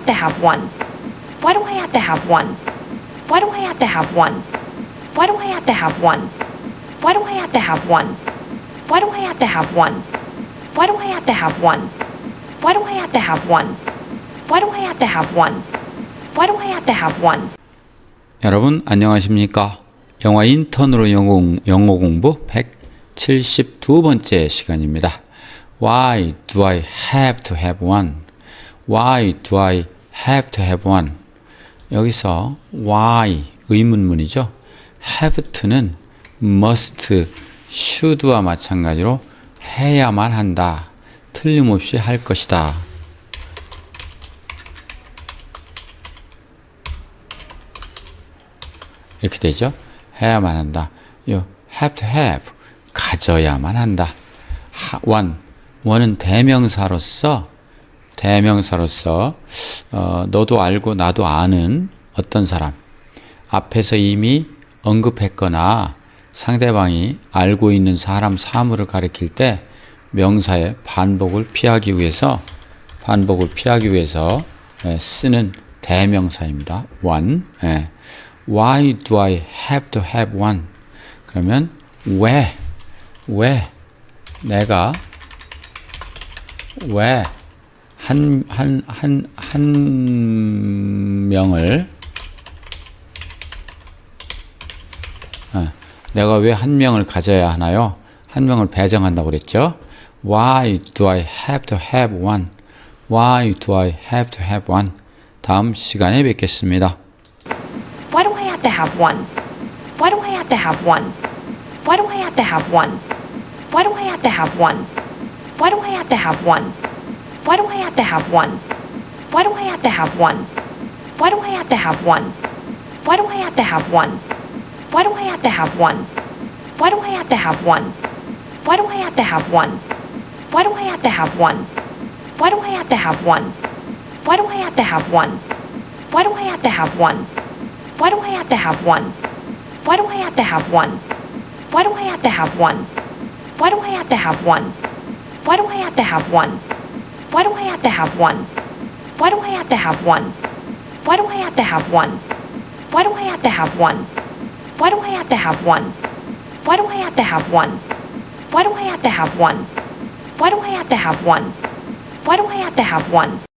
have to have one? Why do I have to have one? Why do I have to have one? Why do I have to have one? Why do I have to have one? Why do I have to have one? Why do I have to have one? Why do I have to have one? Why do I have to have one? Why do I have to have one? 여러분 안녕하십니까? 영어 인턴으로 영어, 공- 영어 공부 172번째 시간입니다. Why do I have to have one? Why do I have to have one? 여기서 why 의문문이죠. have to는 must, should와 마찬가지로 해야만 한다. 틀림없이 할 것이다. 이렇게 되죠. 해야만 한다. 요 have to have 가져야만 한다. 하- one one은 대명사로서 대명사로서 어, 너도 알고 나도 아는 어떤 사람 앞에서 이미 언급했거나 상대방이 알고 있는 사람 사물을 가리킬 때 명사의 반복을 피하기 위해서 반복을 피하기 위해서 예, 쓰는 대명사입니다. one. 예. Why do I have to have one? 그러면 왜, 왜 내가 왜 한, 한, 한, 한 명을 아, 내가 왜 한 명을 가져야 하나요? 한 명을 배정한다고 그랬죠? Why do I have to have one? Why do I have to have one? 다음 시간에 뵙겠습니다. Why do I have to have one? Why do I have to have one? Why do I have to have one? Why do I have to have one? Why do I have to have one? Why do I have to have one? Why do I have to have one? Why do I have to have one? Why do I have to have one? Why do I have to have one? Why do I have to have one? Why do I have to have one? Why do I have to have one? Why do I have to have one? Why do I have to have one? Why do I have to have one? Why do I have to have one? Why do I have to have one? Why do I have to have one? Why do I have to have one? Why do I have to have one? Why do I have to have one? Why do I have to have one? Why do I have to have one? Why do I have to have one? Why do I have to have one? Why do I have to have one? Why do I have to have one? Why do I have to have one? Why do I have to have one?